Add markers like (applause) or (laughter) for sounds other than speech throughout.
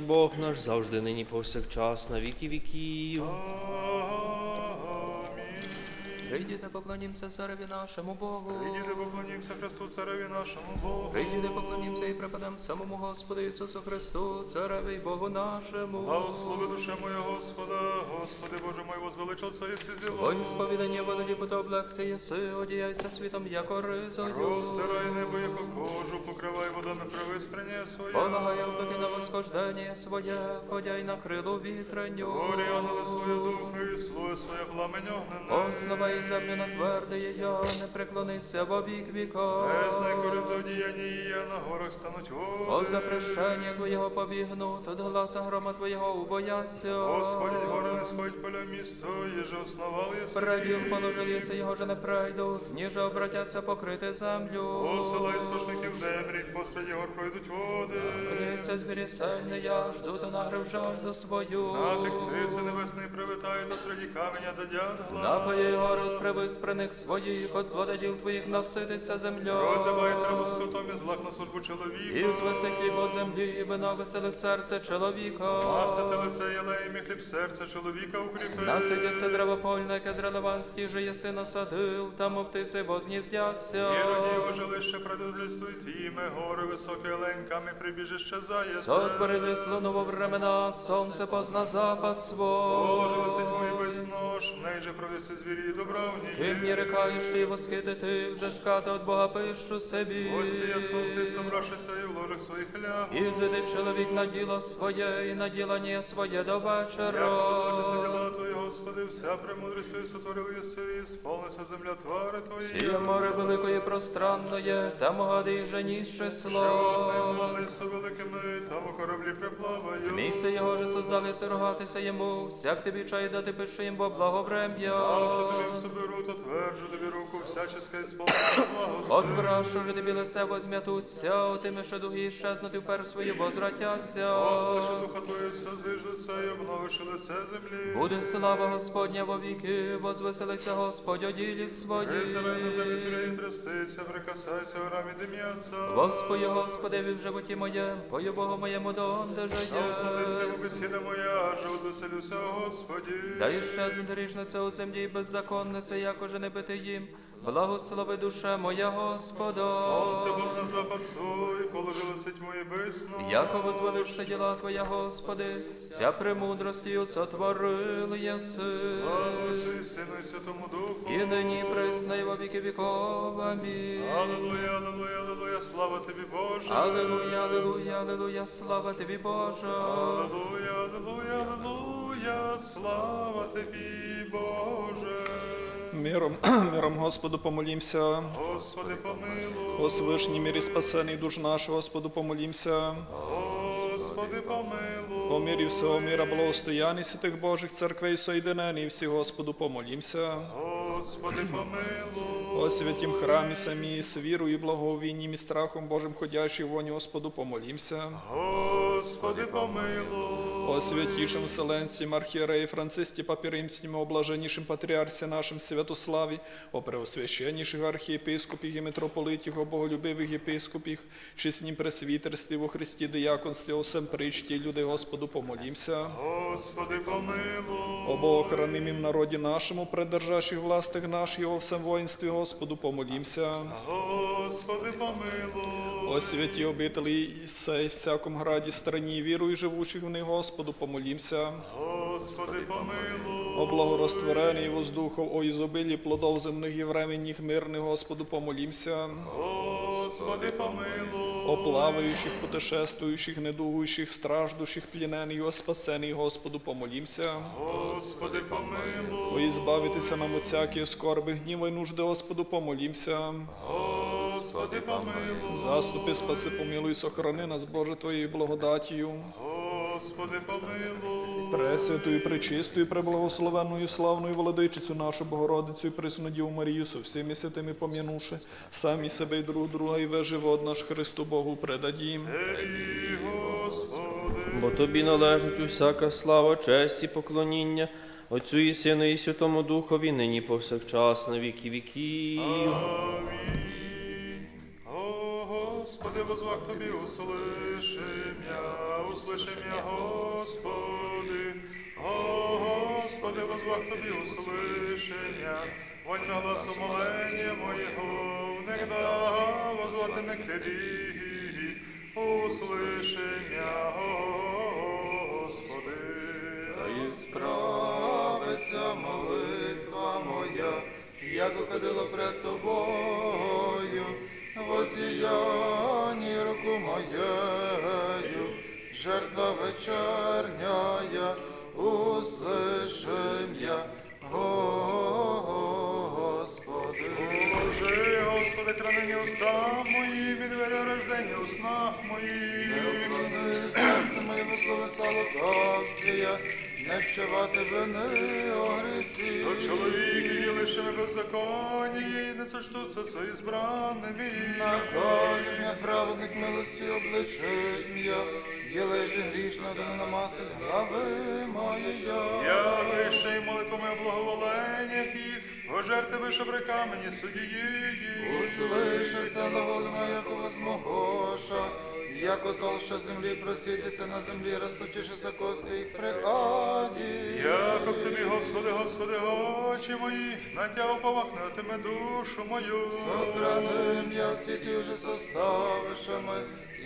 Бог наш завжди нині повсякчас на віки віків. Прийдіте, поклонімся цареві нашому Богу. Прийдіте, поклонімося Христу, цареві нашому Богу. Прийдіте, поклонімся і преподам самому Господу Ісусу Христу, цареві Богу нашому. Благослови душе моя Господа, Господи Боже мой, возвеличился єси зіло. Во сповідання великі то облегся єси, одіяйся світом, яко ризою. Розтирай небо, яко кожу, покривай водами привиспрення своє. Полагає вдохи на восхождення своє, ходяй на крилу вітренню. Горі ангели своє духа і слує своє пламень огнене. Основай землю на тверде я, не преклониться во вік віка. Без найкори одіяння я на горах стануть води. От запрещення Твоєго побігнуть, от гласа грома Твоєго убояться. Господь гори не сходь поля місто, єже основал єси. Преділ положили, єси його же не пройдуть, ніже обратяться покрити землю. Посила істочників демрік, посеред гор пройдуть води. Це звірі сильне, я жду, то нагрив жажду свою. Натик птиці небесний привітає, та серед каменя дадять глас. Напоє город привиспрених своїх, от плододіл Твоїх насититься земля. Розявай траву скотом і злак на службу чоловіка. І звеси хліб от землі, і вина веселить серце чоловіка. Мастити лице єлеєм і хліб серця чоловіка укріпи. Насидяться древопольне, кедре ливанський же єси насадил, там птиці возніздяться. Єроді ожилище предодлістують іме, гори високі оленьками прибіжище заяце. Сотворили слону во времена, сонце позна запад свой. Положили сидьму і безнош, в неї же провіться звірі і добравні. Ким не рекаєш ти восхитити, взискати от Бога пишу собі. Ось я сонце, собравшися і в ложах своїх ляг. І зиди чоловік на діло своє, і на ділання своє до вечора. Твої, Господи, вся премудрістю сотворив єси, і сповниться земля твари Твої. Сіє море великої пространної, там гади жені з число. Малися великими, там у кораблі приплаваю. Змійся його же создали сорогатися йому, всяк тобі чай дати пише їм, бо благоврем'я. Що тобі соберу, то тверджу тобі руку, всяческа ісполнена благо. От врашу же тобі лице возм'ятуться, отими що дуги щезнути впер свої возвратяться. Послиши духа Твою, созиждуться і обновиши лице землі. Буде слава Господня во віки, возвеселиться Господь о діліх Призове на своїх. трястися, прикасайся, горами дим'яться. Господи, Господи, в животі моєм, пою Богу моєму донде Основниця жиє. бесіда моя, живот веселюся, Господі. Дай ще грішниця у землі беззаконниця, якоже не бити їм. Благослови душе моя Господа. Сонце Бог на запад свой, положили сеть мої бисно. Яко возвеличся діла Твоя, Господи, вся премудростю сотворили єси. Слава Отцю Сину і Святому Духу. І нині присно, і во віки віков. Амінь. Аллилуйя, аллилуйя, аллилуйя, слава тобі, Боже. Аллилуйя, аллилуйя, аллилуйя, слава Тобі, Боже. Аллилуйя, аллилуйя, аллилуйя, слава тобі, Боже. Миром, (clears throat) миром Господу помолімся. Господи, помилуй, О свишній мірі спасений душ наш, Господу помолімся. Господи, помилуй. О мірі всього міра благостояння святих Божих церквей соєдинені, всі Господу помолімся. Господи, помилуй. О святім храмі самі, з вірою, благовінням і страхом Божим ходячий воні, Господу помолімся. Господи, помилуй. О святішим вселенстві, архієреї Францисті Папі о блаженнішим патріарсі нашим Святославі, о преосвященніших архієпископів і митрополитів, о боголюбивих єпископів, чеснім пресвітерстві во Христі дияконстві, о всем причті, люди Господу помолімся. Господи, помилуй. О Богохранимім народі нашому, придержащих властих наших, о всем воїнстві Господу помолімся. Господи, помилуй. О святі обителі сей, всяком граді, страні, вірую живучих в них, Господу помолімся. Господи, помилуй. О благорозтворенні воздухов, о ізобилі плодов земних і временних мирних, Господу помолімся. Господи, помилуй. О плаваючих, путешествуючих, недугуючих, страждущих, плінених, о спасених, Господу помолімся. Господи, помилуй. О ізбавитися нам от всякі скорби, гніва й нужди, Господу помолімся. Господи, помилуй. Заступи, спаси, помилуй, сохрани нас, Боже, Твоєю благодатію. Господи, помилуй. Пресвятою, пречистою, преблагословенною, славною владичицю нашу Богородицю і присну Діву Марію, со всіми святими пом'янувши, самі себе і друг друга, і весь живот наш Христу Богу предадім. Господи. Бо тобі належить усяка слава, честь і поклоніння, Отцю і Сину, і Святому Духові, нині повсякчас на віки віків. Амінь. О, Господи, возвах тобі, услышим я, услышим я, Господи. Господи, тобі, услышим я. Вонь на глаз умолення моєго, негда возватиме к тобі, услышим я, Господи. І справиться молитва моя, як уходила пред тобою, воздіянні руку моєю, жертва вечерняя, услышим я, Господи. Боже, Господи, хранені уста мої, від рождення у снах моїх. Уклони серце моє слово солодавствія, не вщивати вини огресі. То чоловіки є лишими беззаконні, і не сочтуться свої збранними. Накаження праведник милості обличить м'я, єлежі грішно, да не намастить глави моєї. Я вище й молитвами благоволеннях їх, пожерти вище при камені судії. Услышаться глаголи моєго возмогоша, як отолша землі просітися на землі, розточишися кости їх при аді. Яко б тобі, Господи, Господи, очі мої, на тя уповахнутиме душу мою. Собраним я всі ті уже составишами,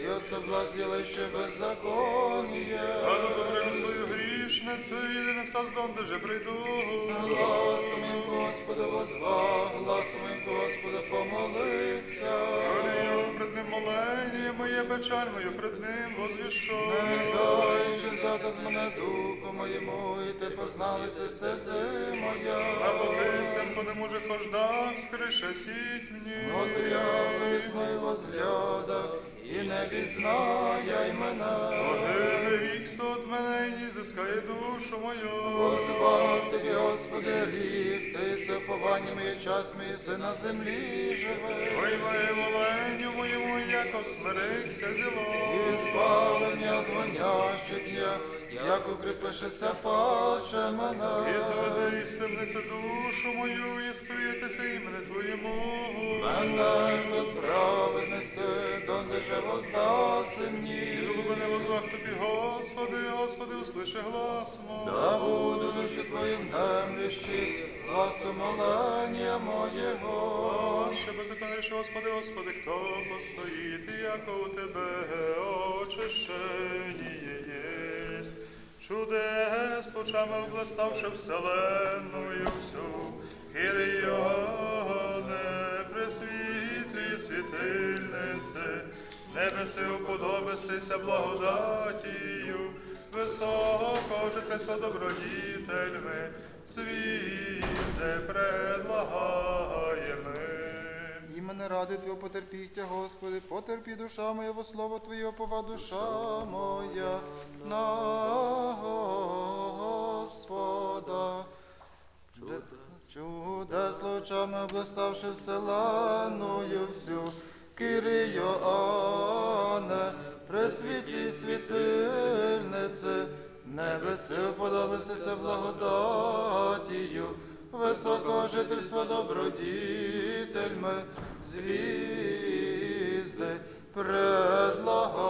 і от соблазн ділаючи беззаконніє. А до добрину свою грішницю, і не создам, де же прийду. Гласом їм Господа возва, гласом їм Господа помолився. Молення моє, печаль мою пред ним возвішу. Не дай, що задав мене духу моєму, і ти позналися стези моя. А покисем по нему же хождах, скрише сіть мені. Смотря весною возгляда, і не пізнає мене. Один рік от мене і не зискає душу мою. Господь тобі, Господи, рік, ти сеповання моє час мій син на землі живе. Ой, моє воленню моєму, яко смириться зіло. І збавлення від що я, як укріпишеся паче мене. І заведе із душу мою, і скриєтеся імені Твоєму. Мене ж до праведниці, донде же воздаси мені. Любе возвах тобі, Господи, Господи, услиши глас мой. Да буду душі твоїм немлющі, гласом молення моєго. Ще беззаконніше, Господи, Господи, хто постоїть, яко у Тебе очищення. Чудес, лучами облиставши вселенную всю, Кирйоне, пресвітлі світильниці, небеси уподобистися благодатію, високо житлеся добродітельми, свізде предлагаємо. Ради Твого потерпіття, Господи, потерпі душа моя, во слово Твоє пова душа моя. На Господа. Чудес, чудес лучами облиставши вселенную всю, Кирийоанне, пресвітлі світильниці, небеси уподобистися благодатію, високого жительства добродітельми, звізди предлагаємо.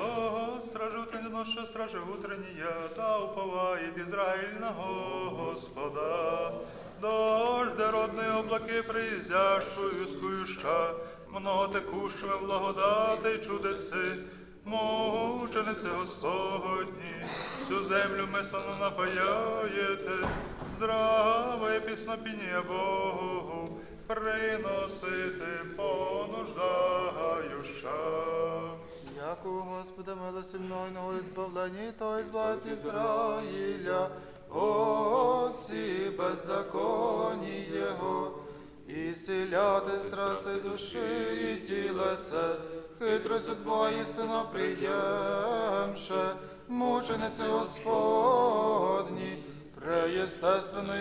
О, стражу ти не ноша, стражи утреннія, та уповає Ізраїль на Господа. Дождь родні облаки приїздящую скующа, много текущими благодати чудеси, мучениці Господні, всю землю мислено напаяєте, здраве піснопіння Богу, приносити понуждаюша. Як у Господа милосильного і збавлення, то збавить Ізраїля, отці беззаконні Його, і зціляти страсти душі і тілеса, хитро судьба істина приємше, мучениці Господні, преєстественно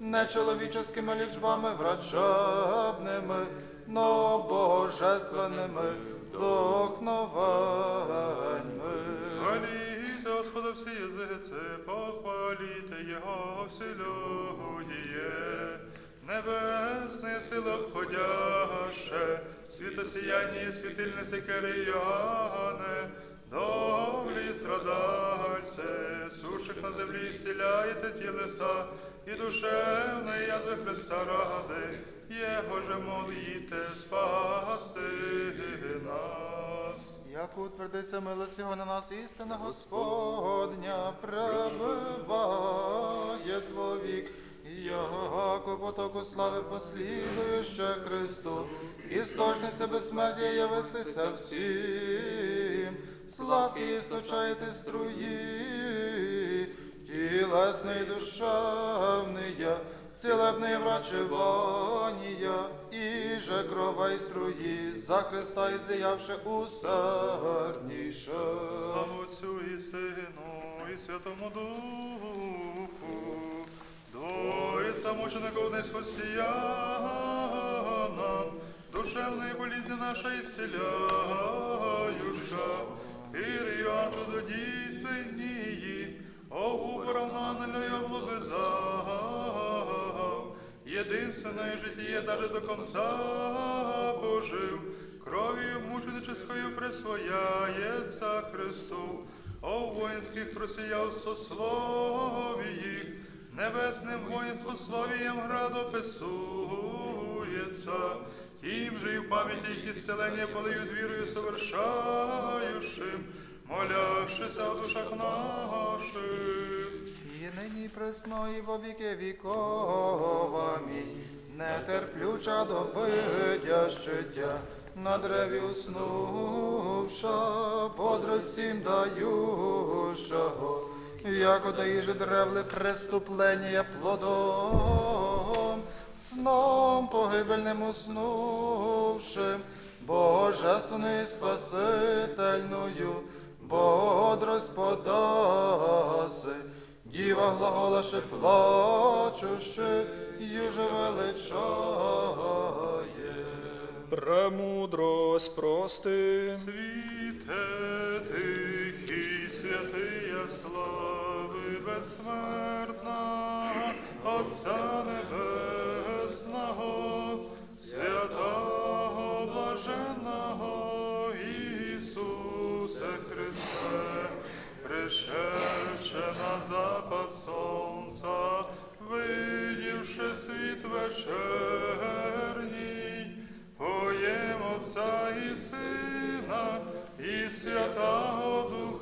не чоловіческими лічбами врачебними, но божественними вдохновеньми. Хваліте Господа всі язиці, похваліте Його всі людіє. Небесні сили обходя світосіяння, світильниці Кирияне, довлі страдальце, суших на землі зціляєте тілеса, і душевне язик Христа ради, Його же моліте спасти нас. Як утвердиться милость його на нас, істина Господня пребиває твовік, яко потоку слави послідующе Христу, істочниця безсмертя явистися всім, сладкі істочаєте струї, тілесний і душевний я, цілебний врачевання, і же крова і струї, за Христа і зліявши усердніше. Слава Отцю і Сину, і Святому Духу, Двоїця мучеников не нам, душевної болізні наша ісціляюша, Кирія чудодійственнії, Огу поравнаною облобизав, єдинственное житіє даже до конца пожив, кров'ю мученическою присвояється Христу, о воїнських просіяв сословії, небесним воїнствословієм градописується, тим же і в пам'яті їх ісцелення подають вірою совершаючим, молящися в душах наших. І нині пресно, і во віки віков. Амінь. Не терплюча до видящиття, на древі уснувша, подросім дающого, як одоїже древле преступлення плодом, сном погибельним уснувшим, божественною спасительною, бодрость подаси. Діва глаголаше плачуще, юже величає. Премудрость прости. Світе безсмертна, Отця Небесного, святого блаженного Ісусе Христе, пришедше на запад сонця, видівши світ вечерній, Поєм Отця і Сина, і Святого Духа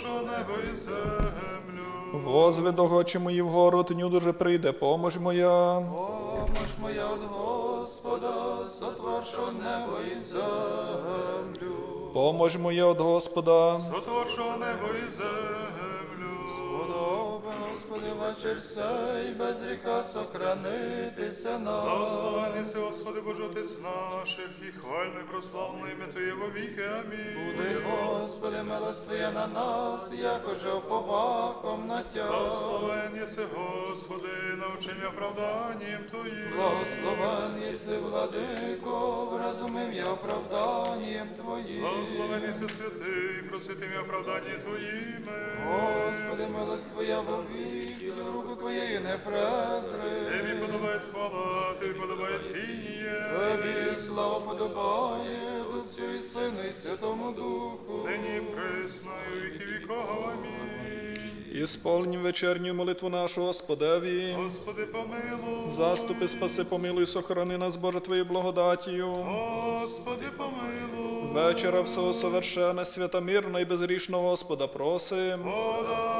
Господа, сотворшого небо і землю. Возведого очі мої вгору, тню дуже прийде, помощ моя. Помощ моя от Господа, сотворшо небо і землю. Помощ моя от Господа. Сотворшого небо і землю. Подоби, Господи, вечір сей, без гріха сохранитися нам. Благословений си, Господи, Боже Отець наших, і хвальне прославне ім'я Твоє во віки. Амінь. Буди, Господи, милость Твоя на нас, якоже оповахом на тя. Благословен єси, Господи, навчи мене оправданням Твоїм. Благословен єси, владико, вразумим я оправданням Твоїм. Благословен єси святий, просвіти мене оправдання Твоїми. Господи, милость Твоя вовік, руку Твоєю не презри. Тобі подобає хвала, Тобі подобає пініє. Тобі слава подобає, Отцю і Сину і Святому Духу. Нині присно, і віки віков. Амінь. Ісполнім вечерню молитву нашу Господеві. Господи, помилуй. Заступи, спаси, помилуй, сохрани нас, Боже, Твоєю благодатію. Господи, помилуй. Вечора всього совершена, свята мирна і безрішного Господа просим. Подай, Господи.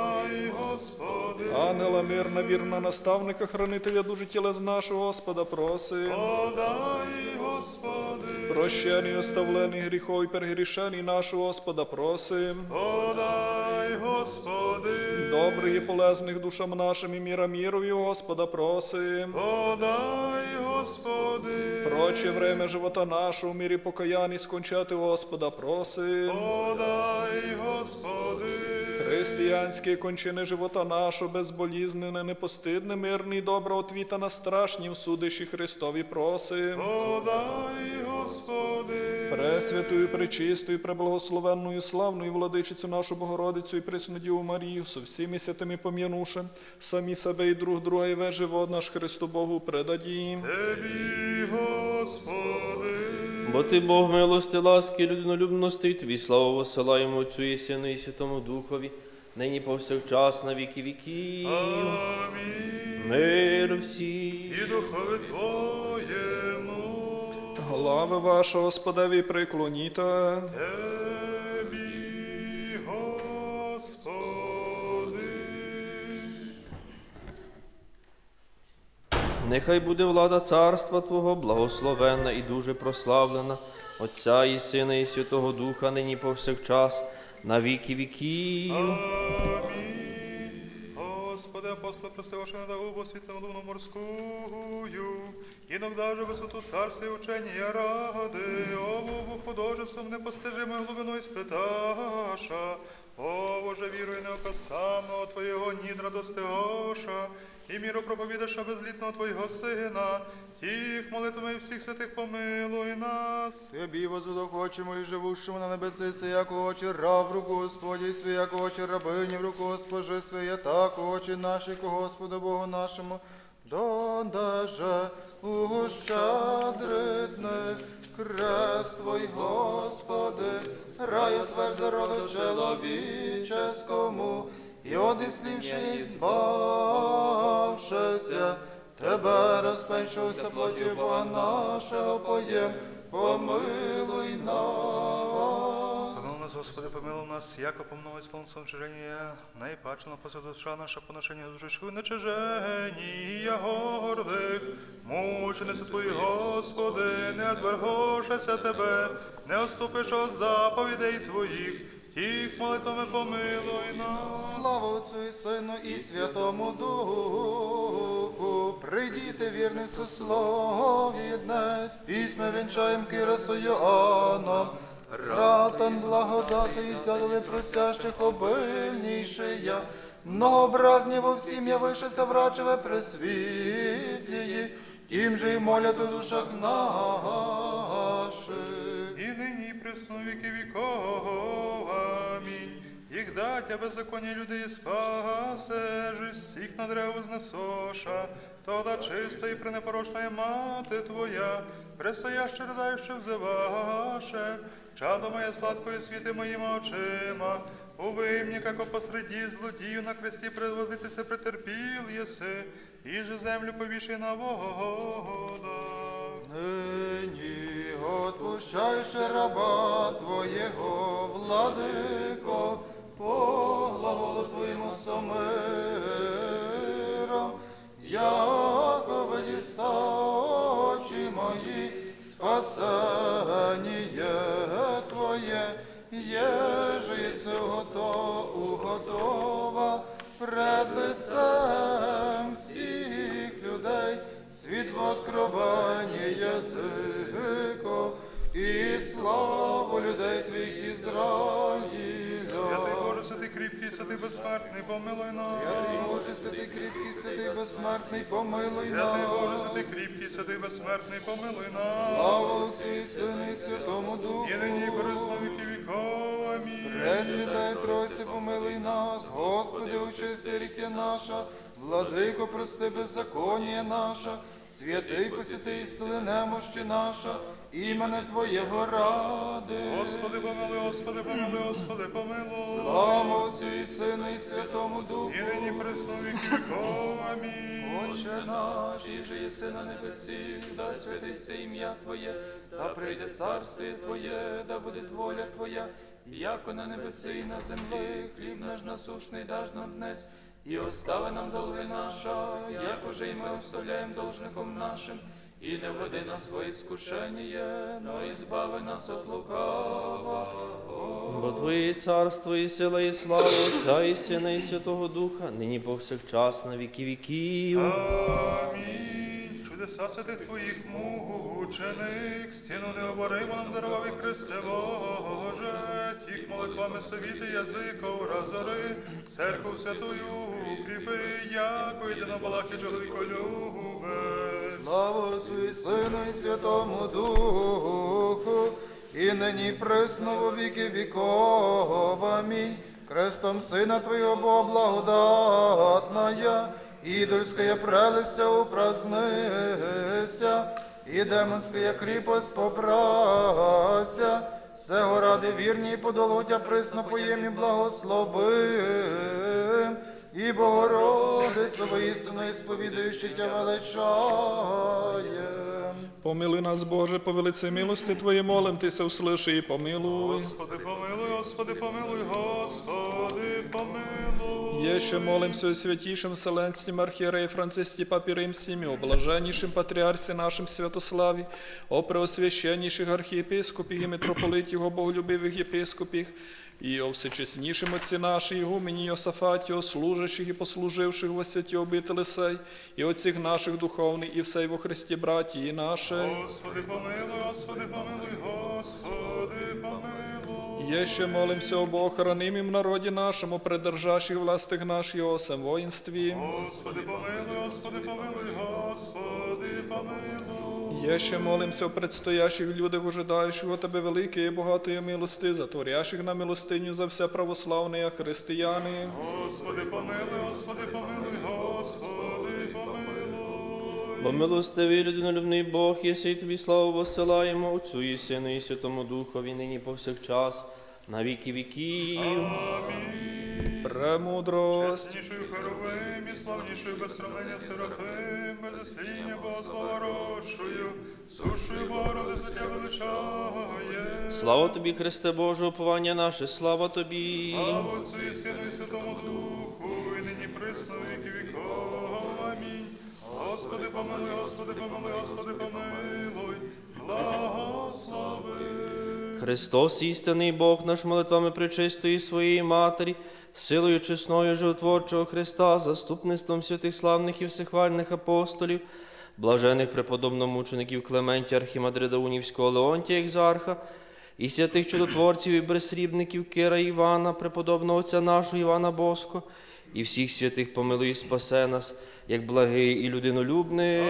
Ангела мирна, вірна, наставника, хранителя дуже тілес нашого Господа просим. Подай, Господи. Прощені, оставлені гріхов і перегрішені нашого Господа просим. Подай, Господи. Добрих і полезних душам нашим і міра мірові, Господа просим. Подай, Господи. Проче время живота нашого, в мірі покаяння скончати, Господа просим. Подай, Господи. Християнські кончини живота нашого, безболізнене, непостидне, мирне і добра отвіта на страшні в судищі Христові просим. Подай, Господи. Пресвятую, пречистою, преблагословенною, славною владичицю нашу Богородицю і Преснодіву Марію, со всіми святими пом'янувши, самі себе і друг друга, і весь живот наш Христу Богу предадім. Тебі, Господи. Бо ти Бог милости, ласки, людинолюбності, і тобі славу посилаємо Отцю і Сину і Святому Духові, нині повсякчас на віки віків. Амінь. Мир всі. І духові Твоєму. Глави ваша, Господеві, приклоніте. Тебі, Господи. Нехай буде влада царства Твого, благословенна і дуже прославлена, Отця і Сина, і Святого Духа, нині повсякчас, на віки віків. Амінь. Господи, апостол, прости ваше надагубу світлому духу морскую, іногда же царстві учені я ради, обуву художеством непостижимою глибиною спиташа, о, Боже, вірую неописаного Твоєго нідра достигоша, і міру проповідаша безлітного Твоєго Сина, тих молитвами всіх святих помилуй нас. Тебі возудохочемо і живущому на небеси, яко очі раб в руку Господі, свій, яко очі рабині в руку Госпожи своє, так очі наші, ко Господу Богу нашому, донеже ущадритне крест Твой, Господи, раю твер за роду чоловіческому, і одислівши збавшися, Тебе розпеншився плотю Бога нашого поєм, помилуй нас. Господи, помилуй нас, яко помного исполнцом чуження, найпаче на посаду душа наша поношення душечку нечиження гордих, мучениця Твої, Господи, не отвергошася Тебе, не оступиш від заповідей Твоїх, тих молитвами помилуй нас. Слава Отцю і Сину і Святому Духу, прийдіте вірний в сослові днес, письме вінчаєм Кирасу Йоанном, ратан благодати і тядали просящих обильнішия, многообразні во всім явишеся врачеве пресвітлії, тим же й молять у душах наших. І нині і присно віки віков. Амінь. Їх дать, а беззаконні люди і спасе, всіх на древу знесоша, тода чиста і пренепорочна є мати твоя, предстояще ридающе взиваше, чадо моє сладкої світи моїми очима, уви мені, како посреди злодію на кресті предвозитися претерпіл єси, і же землю повішай на водах. Нині отпущаєш раба Твоєго, владико, по глаголу Твоєму сомиром, яко видіста очі мої, спасеніє Твоє, єже єси гото, уготова пред лицем всіх людей, світ в откровенні язико, і славу людей Святий Ізраїля. Кріпкий, святий безсмертний, помилуй нас. Святий Боже, святий кріпкий, святий безсмертний, помилуй Святий Боже, нас. святий кріпкий, святий безсмертний, помилуй нас. Слава Отцю і Сину і Святому Духу. І нині і корисно віки віков. Амінь. Пресвятая Тройце, помилуй нас, Господи, очисти ріки наша, владико, прости беззаконія наша, святий посвятий, ісцели немощі наша, імене Твоєго ради. Господи, помилуй, Господи, помилуй, Господи, помилуй. Слава Отцю і Сину і Святому Духу. І нині віки віков. Амінь. Отче наш, і же єси на небесі, да святиться ім'я Твоє, да прийде царство Твоє, да буде воля Твоя, яко на небесі і на землі, хліб наш насушний даж нам днес, і остави нам долги наша, як уже і ми оставляємо должником нашим, і не веди нас в своє іскушення, но і збави нас от лукава. Бо Твоє царство і сила, і слава Отця і Сина, і Святого Духа, нині повсякчас на віки віків. Амінь. Чудеса святих Твоїх мучених, стіну необорима нам дарував і Христе Боже, тих молитвами совіти язиков разори, церкву святую укріпи, яко єдинобалахи чоловіко любе. Слава Отцю Сину і Святому Духу, і нині присно во віки віков. Амінь. Крестом Сина Твоего Бога благодатная, идольская прелесть упразднися, і демонська кріпость попрася, Сего ради вірні подолуття присно поємні благословим, і Богородицю воістину і сповідуючи тя величаєм. Помилуй нас, Боже, по велице милости Твоей молим, Тися услыши і помилуй. Господи, помилуй, Господи, помилуй, Господи, помилуй. Еще молимся о святейшем Вселенском архиерее Франциске Папе Римским, о блаженнейшем патриарсе нашем Святославе, о преосвященнейших архиепископах и митрополитах, о боголюбивых епископах, и о всечестнейшем отце нашей, игумене Иосафате, о служащих и послуживших во святі обители сей, и от всех наших духовных, и всей во Христе братья наши. Господи, помилуй, Господи, помилуй, Господи, помилуй. Еще молимся об охранимом народе нашему, придержащих властях наших, о всем воинстве. Господи, помилуй, Господи, помилуй, Господи, помилуй. Ще молимся о предстоящих людях, ожидающих от Тебе великої і багатої милости, затворящих на милостиню за все православні християни. Господи, помилуй, Господи, помилуй, Бо милостивий людинолюбний Бог, єси тобі славу посилаємо, Отцю і Сину і Святому Духові, нині повсякчас, на віки віків. Премудрость. Яснішою хоровим і славнішою без сравнення Серафим, без сління Богослова рощою, сушою Богородицю тя величає. Слава тобі, Христе Боже, уповання наше, слава тобі. Слава Отцю і Сину і Святому Духу, і нині присно віки віков. Господи, помилуй, Господи, помилуй, Господи, помилуй, благослови. Христос, істинний Бог наш молитвами пречистої своєї Матері, силою чесною животворчого Христа, заступництвом святих славних і всехвальних апостолів, блажених преподобномучеників Клементія Архімандрида Унівського Леонтія Екзарха, і святих чудотворців і безсрібників Кира Івана, преподобного отця нашого Івана Боско, і всіх святих помилуй спасе нас, як благий і людинолюбний.